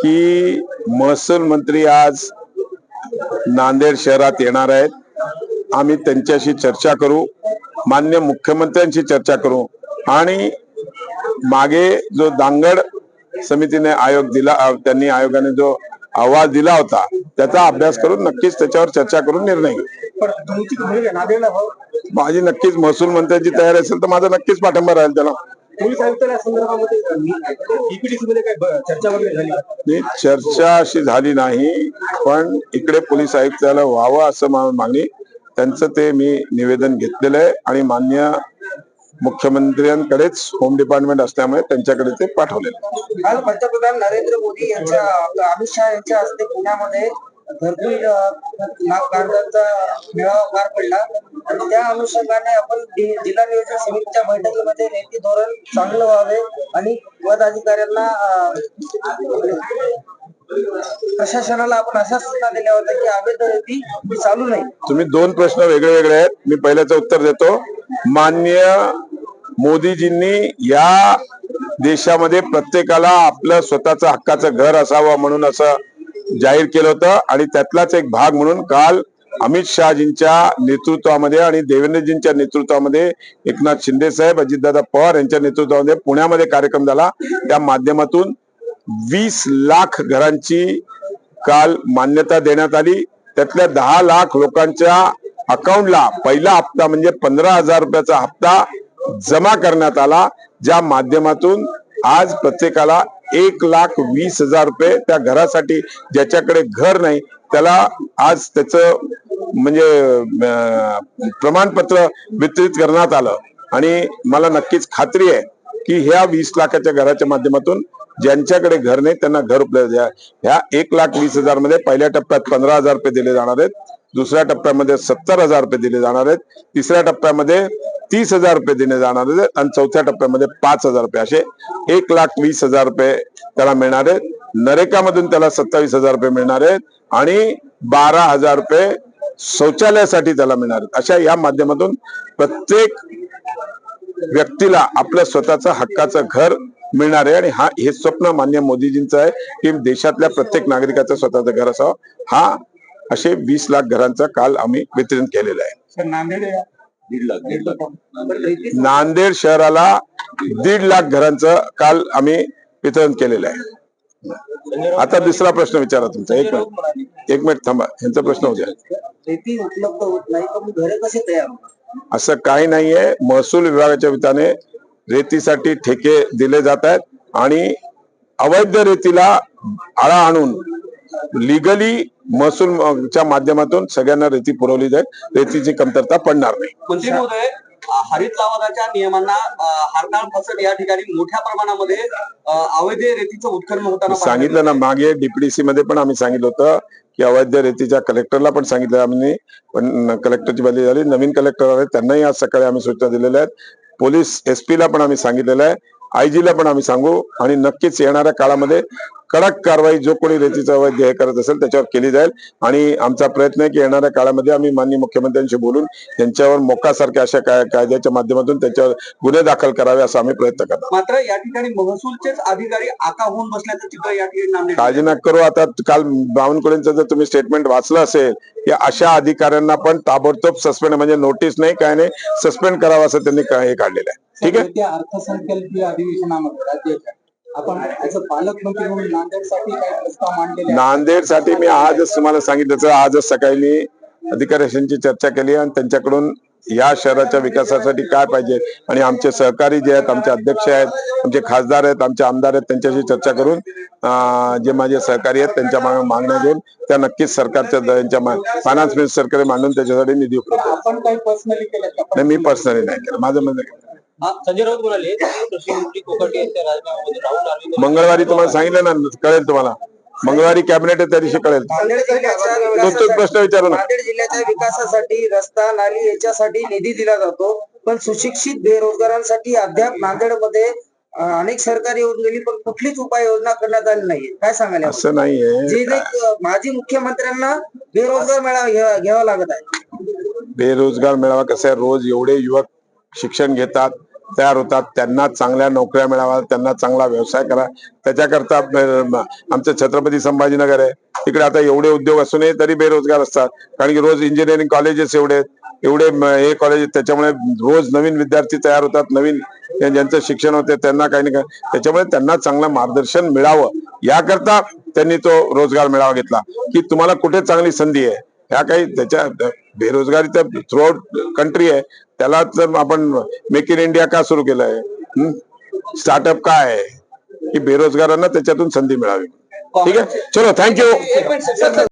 की महसूल मंत्री आज नांदेड शहरात येणार आहेत. आम्ही त्यांच्याशी चर्चा करू मान्य मुख्यमंत्र्यांशी चर्चा करू आणि मागे जो दांगड समितीने आयोग दिला त्यांनी आयोगाने जो अहवाल दिला होता त्याचा अभ्यास करून नक्कीच त्याच्यावर चर्चा करून निर्णय घेऊ. माझी नक्कीच महसूल मंत्र्यांची तयारी असेल तर माझा नक्कीच पाठिंबा राहील त्याला. पोलीस आयुक्त या संदर्भामध्ये ईपीडीसी मध्ये काय चर्चा वगैरे झाली का? नाही चर्चा अशी झाली नाही पण इकडे पोलीस आयुक्ताला व्हावं असं मागणी त्यांचं ते मी निवेदन घेतलेलं आहे आणि मान्य मुख्यमंत्र्यांकडेच होम डिपार्टमेंट असल्यामुळे त्यांच्याकडे ते पाठवलेलं आहे. काल पंतप्रधान नरेंद्र मोदी यांच्या अमित शहा यांच्या हस्ते पुण्यामध्ये भरपूर अ, मेळावा पार पडला. आणि त्या अनुषंगाने आपण जिल्हा नियोजन समितीच्या बैठकीमध्ये नीती धोरण चांगलं व्हावे आणि पदाधिकाऱ्यांना प्रशासनाला आपण अशा सूचना दिल्या होत्या की अवैध रेती चालू नाही तुम्ही दोन प्रश्न वेगळे वेगळे आहेत. मी पहिल्याच उत्तर देतो. मान्य मोदीजींनी या देशामध्ये प्रत्येकाला आपलं स्वतःचं हक्काचं घर असावं म्हणून असं जाहीर केलं होतं आणि त्यातलाच एक भाग म्हणून काल अमित शहाजींच्या नेतृत्वामध्ये आणि देवेंद्रजींच्या नेतृत्वामध्ये एकनाथ शिंदे साहेब अजितदादा पवार यांच्या नेतृत्वामध्ये पुण्यामध्ये कार्यक्रम झाला. त्या माध्यमातून वीस लाख घरांची काल मान्यता देण्यात आली. त्यातल्या दहा लाख लोकांच्या अकाउंटला पहिला हप्ता म्हणजे पंधरा हजार रुपयाचा हप्ता जमा करण्यात आला. ज्या माध्यमातून आज प्रत्येकाला एक लाख वीस हजार रुपये त्या घरासाठी ज्याच्याकडे घर नाही त्याला आज त्याचं म्हणजे प्रमाणपत्र वितरित करण्यात आलं. आणि मला नक्कीच खात्री आहे की ह्या वीस लाखाच्या घराच्या माध्यमातून ज्यांच्याकडे घर नाही त्यांना घर उपलब्ध आहे. ह्या एक लाख वीस हजारमध्ये पहिल्या टप्प्यात पंधरा हजार रुपये दिले जाणार आहेत. दुसऱ्या टप्प्यामध्ये सत्तर हजार रुपये दिले जाणार आहेत. तिसऱ्या टप्प्यामध्ये तीस हजार रुपये दिले जाणार आहेत आणि चौथ्या टप्प्यामध्ये पाच हजार रुपये असे एक लाख वीस हजार रुपये त्याला मिळणार आहेत. नरेकामधून त्याला सत्तावीस हजार रुपये मिळणार आहेत आणि बारा हजार रुपये शौचालयासाठी त्याला मिळणार आहेत. अशा या माध्यमातून प्रत्येक व्यक्तीला आपलं स्वतःचं हक्काचं घर मिळणार आहे आणि हा हे स्वप्न मान्य मोदीजींचं आहे की देशातल्या प्रत्येक नागरिकाचं स्वतःचं घर असावं. हा असे वीस लाख घरांचा काल आम्ही वितरण केलेलं आहे. नांदेड दीड लाख दीड लाख. पण रेती नांदेड शहराला दीड लाख घरांचं काल आम्ही वितरण केलेलं आहे. आता दुसरा प्रश्न विचारा तुमचा. एक मिनिट. एक मिनिट थांबा. यांचा प्रश्न होत्या रेती उपलब्ध होत नाही तर मग घरे कसे तयार होतात? असं काही नाहीये. महसूल विभागाच्या वतीने रेतीसाठी ठेके दिले जात आहेत आणि अवैध रेतीला आळा आणून लिगली महसूलच्या माध्यमातून सगळ्यांना रेती पुरवली जाईल. रेतीची कमतरता पडणार नाही. हरित लवादाच्या नियमांना हरताळ फसट या ठिकाणी मोठ्या प्रमाणामध्ये अवैध रेतीचं उत्खनन होताना सांगितलं ना मागे डीपीडीसी मध्ये पण आम्ही सांगितलं होतं की अवैध रेतीच्या कलेक्टरला पण सांगितलं आम्ही पण कलेक्टरची बदली झाली. नवीन कलेक्टर आले त्यांनाही आज सकाळी आम्ही सूचना दिलेल्या आहेत. पोलीस एसपी ला पण आम्ही सांगितलेलं आहे. आयजी ला पण आम्ही सांगू आणि नक्कीच येणाऱ्या काळामध्ये कडक कारवाई जो कोणी रेतीचा अवैध हे करत असेल त्याच्यावर केली जाईल. आणि आमचा प्रयत्न आहे की येणाऱ्या काळामध्ये आम्ही माननीय मुख्यमंत्र्यांशी बोलून त्यांच्यावर मोकासारख्या अशा काय कायद्याच्या माध्यमातून त्याच्यावर गुन्हे दाखल करावे असा आम्ही प्रयत्न करतो. मात्र या ठिकाणी महसूलचेच अधिकारी आका होऊन बसल्याचं चित्र या ठिकाणी काळजी नका करू. आता काल बावनकुळेंचं जर तुम्ही स्टेटमेंट वाचलं असेल की अशा अधिकाऱ्यांना पण ताबडतोब सस्पेंड म्हणजे नोटीस नाही काय नाही सस्पेंड करावं असं त्यांनी हे काढलेलं आहे. ठीक आहे? अर्थसंकल्पीय अधिवेशनामध्ये राज्याच्या आपण पालकमंत्री म्हणून नांदेडसाठी काही प्रस्ताव मांडलेले आहेत. नांदेडसाठी मी आजच तुम्हाला सांगितलं आजच सकाळी मी अधिकाऱ्यांशी चर्चा केली आणि त्यांच्याकडून या शहराच्या विकासासाठी काय पाहिजे आणि आमचे सहकारी जे आहेत आमचे अध्यक्ष आहेत आमचे खासदार आहेत आमचे आमदार आहेत त्यांच्याशी चर्चा करून जे माझे सहकारी आहेत त्यांच्या माग- मागण्या घेऊन त्या नक्कीच सरकारच्या फायनान्स मिनिस्टरकडे मांडून त्याच्यासाठी निधी उपलब्ध. नाही मी पर्सनली नाही केलं. माझं हा, संजय राऊत म्हणाले की कृषी मंत्री कोकाटे यांच्या राजीनाम्यामध्ये राहुल गांधी मंगळवारी तुम्हाला सांगितलं ना कळेल तुम्हाला. मंगळवारी कॅबिनेट आहे त्या दिवशी कळेल. प्रश्न विचारू नका नांदेड जिल्ह्याच्या विकासासाठी रस्ता नाली याच्यासाठी निधी दिला जातो पण सुशिक्षित बेरोजगारांसाठी अद्याप नांदेडमध्ये अं, अनेक सरकारी येऊन गेली पण कुठलीच उपाययोजना करण्यात आली नाहीये. काय सांगाल यावर? असं नाहीये. जे जे अं, माजी मुख्यमंत्र्यांना बेरोजगार मेळावा घ्या- घ्यावा लागत आहे. बेरोजगार मेळावा कसं आहे? रोज एवढे युवक शिक्षण घेतात तयार होतात. त्यांना चांगल्या नोकऱ्या मिळाव्या त्यांना चांगला व्यवसाय करा. त्याच्याकरता आमचं छत्रपती संभाजीनगर आहे. तिकडे आता एवढे उद्योग असूनही तरी बेरोजगार असतात. कारण की रोज इंजिनिअरिंग कॉलेजेस एवढे एवढे हे कॉलेज त्याच्यामुळे रोज नवीन विद्यार्थी तयार होतात. नवीन ज्यांचं शिक्षण होते त्यांना काही नाही त्याच्यामुळे त्यांना चांगलं मार्गदर्शन मिळावं. याकरता त्यांनी तो रोजगार मेळावा घेतला. की तुम्हाला कुठे चांगली संधी आहे? ह्या काही त्याच्या बेरोजगारी तर थ्रूआउट कंट्री आहे. त्याला तर आपण मेक इन इंडिया का सुरू केलंय? स्टार्टअप काय आहे? की बेरोजगारांना त्याच्यातून संधी मिळावी. ठीक आहे? चलो थँक्यू